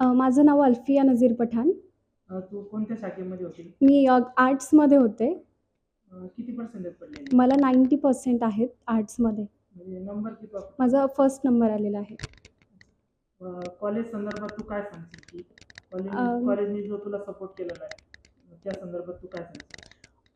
अ, माझं नाव अल्फिया नझीर पठाण. अ, तू कोणत्या शाखेमध्ये होती? मी अ, आर्ट्समध्ये होते. अ, किती पर्सेंटेज पडले मला नाईंटी पर्सेंट आहेत आर्ट्समध्ये. म्हणजे नंबर किती वाप- माझा फर्स्ट नंबर आलेला आहे. अ, कॉलेज संदर्भात तू काय सांगशील की? कॉलेज अम, कॉलेजने जो तुला सपोर्ट केलेला आहे त्या संदर्भात तू काय सांगशील?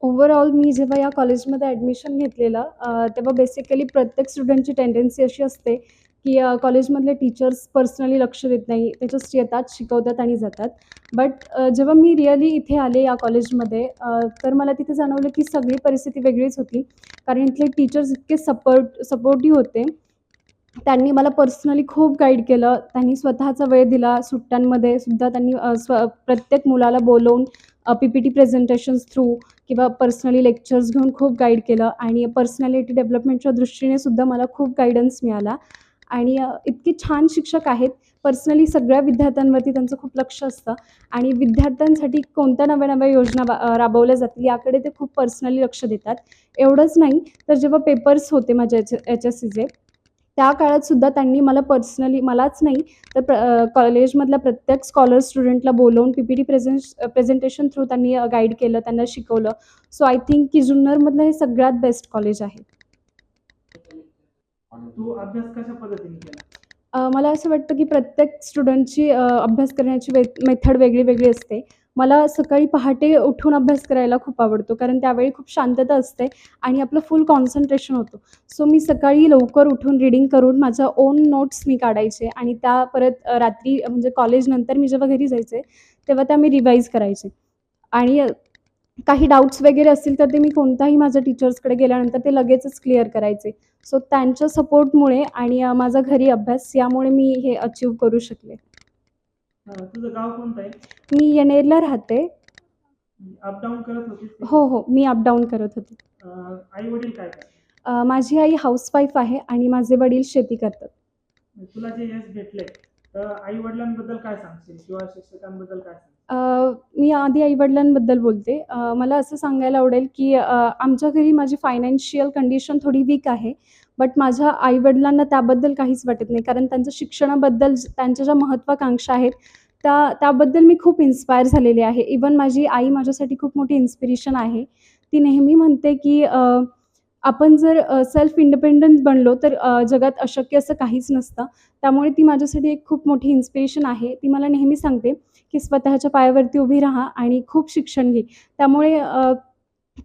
ओव्हरऑल मी जेव्हा या कॉलेजमध्ये ॲडमिशन घेतलेलं तेव्हा बेसिकली प्रत्येक स्टुडंटची टेंडन्सी अशी असते की कॉलेजमधले टीचर्स पर्सनली लक्ष देत नाही ते जस्ट येतात शिकवतात आणि जातात. बट जेव्हा मी रिअली इथे आले या कॉलेजमध्ये तर मला तिथे जाणवलं की सगळी परिस्थिती वेगळीच होती. कारण इथले टीचर्स इतके सपोर्ट सपोर्टिव्ह होते. त्यांनी मला पर्सनली खूप गाईड केलं. त्यांनी स्वतःचा वेळ दिला सुट्ट्यांमध्ये सुद्धा त्यांनी स्व प्रत्येक मुलाला बोलवून P P T presentations through किंवा पर्सनली लेक्चर्स घेऊन खूप गाईड केलं आणि पर्सनॅलिटी डेव्हलपमेंटच्या दृष्टीने सुद्धा मला खूप गायडन्स मिळाला. आणि इतके छान शिक्षक आहेत. पर्सनली सगळ्या विद्यार्थ्यांवरती त्यांचं खूप लक्ष असतं. आणि विद्यार्थ्यांसाठी कोणत्या नव्या नव्या योजना बा राबवल्या जातील याकडे ते खूप पर्सनली लक्ष देतात. एवढंच नाही तर जेव्हा पेपर्स होते माझ्या एच एच एस सीचे त्या काळात सुद्धा त्यांनी मला पर्सनली मलाच नाही तर प्र कॉलेजमधल्या प्रत्येक स्कॉलर स्टुडंटला बोलवून P P T present presentation through त्यांनी गाईड केलं त्यांना शिकवलं. सो आय थिंक की जुन्नरमधलं हे सगळ्यात बेस्ट कॉलेज आहे. तू अभ्यास कशा पद्धतीने केला? अ, मला असं वाटतं की प्रत्येक स्टुडंटची अभ्यास करण्याची वे मेथड वेगळी वेगळी असते. मला सकाळी पहाटे उठून अभ्यास करायला खूप आवडतो कारण त्यावेळी खूप शांतता असते आणि आपलं फुल कॉन्सन्ट्रेशन होतं. सो मी सकाळी लवकर उठून रीडिंग करून माझ्या ओन नोट्स मी काढायचे आणि त्या परत रात्री म्हणजे कॉलेजनंतर मी जेव्हा घरी जायचे तेव्हा त्या मी रिवाईज करायचे. आणि काही डाऊट्स वगैरे असतील तर ते मी कोणताही माझ्या टीचर्सकडे गेल्यानंतर ते लगेचच क्लिअर करायचे. सो त्यांच्या सपोर्टमुळे आणि माझा घरी अभ्यास यामुळे मी हे अचीव करू शकले. तुझं गाव कोणतं आहे? मी येणेरला राहते. अपडाऊन करत होतीस? हो हो मी अपडाऊन करत होते. आई वडील काय काय अ, माझी आई हाऊसवाईफ आहे आणि माझे वडील शेती करतात. तुला जे यश भेटले तर आई वडिलांबद्दल काय सांगशील? किंवा शिक्षकांबद्दल काय सांगशील? अ, मी आधी आईवडिलांबद्दल बोलते. अ, मला असं सांगायला आवडेल की अ, आमच्या घरी माझी फायनान्शियल कंडिशन थोडी वीक आहे बट माझ्या आईवडिलांना त्याबद्दल काहीच वाटत नाही. कारण त्यांचं शिक्षणाबद्दल ज- त्यांच्या ज्या महत्त्वाकांक्षा आहेत त्या त्याबद्दल मी खूप इन्स्पायर झालेली आहे. इवन माझी आई माझ्यासाठी खूप मोठी इन्स्पिरेशन आहे. ती नेहमी म्हणते की आपण जर सेल्फ इंडिपेंडंट बनलो तर जगात अशक्य असं काहीच नसतं. त्यामुळे ती माझ्यासाठी एक खूप मोठी इन्स्पिरेशन आहे. ती मला नेहमी सांगते की स्वतःच्या पायावरती उभी राहा आणि खूप शिक्षण घे. त्यामुळे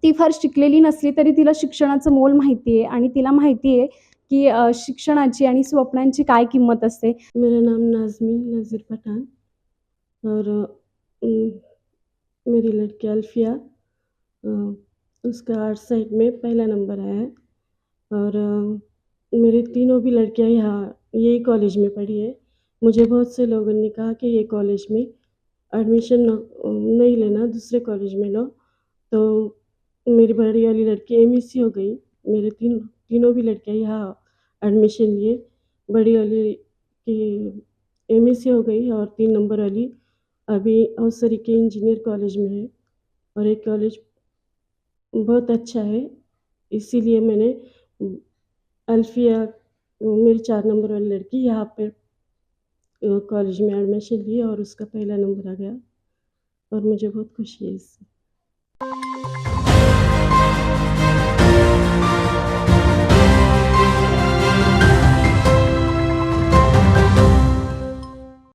ती फार शिकलेली नसली तरी तिला शिक्षणाचं मोल माहिती आहे आणि तिला माहिती आहे की शिक्षणाची आणि स्वप्नांची काय किंमत असते. मेरा नाम नाझमी नज़ीर पठान. और मेरी लड़की अल्फ़िया उसका आर्ट साइड में पहला नंबर आया है। और मेरी तीनों भी लड़कियाँ यहाँ, यही कॉलेज में पढ़ी है। मुझे बहुत से लोगों ने कहा कि ये कॉलेज में एडमिशन नहीं लेना, दूसरे कॉलेज में लो। तो मेरी बड़ी वाली लड़की एम हो गई। मेरे तीन, तीनों भी लड़कियाँ यहाँ एडमिशन लिए। बड़ी वाली की एम हो गई और तीन नंबर वाली अभी अवसरी के इंजीनियर कॉलेज में है और एक कॉलेज बहुत अच्छा है, इसीलिए मैंने अल्फ़िया, मेरी चार नंबर वाली लड़की यहाँ पर कॉलेज में एडमिशन ली और उसका पहला नंबर आ गया और मुझे बहुत खुशी है इससे।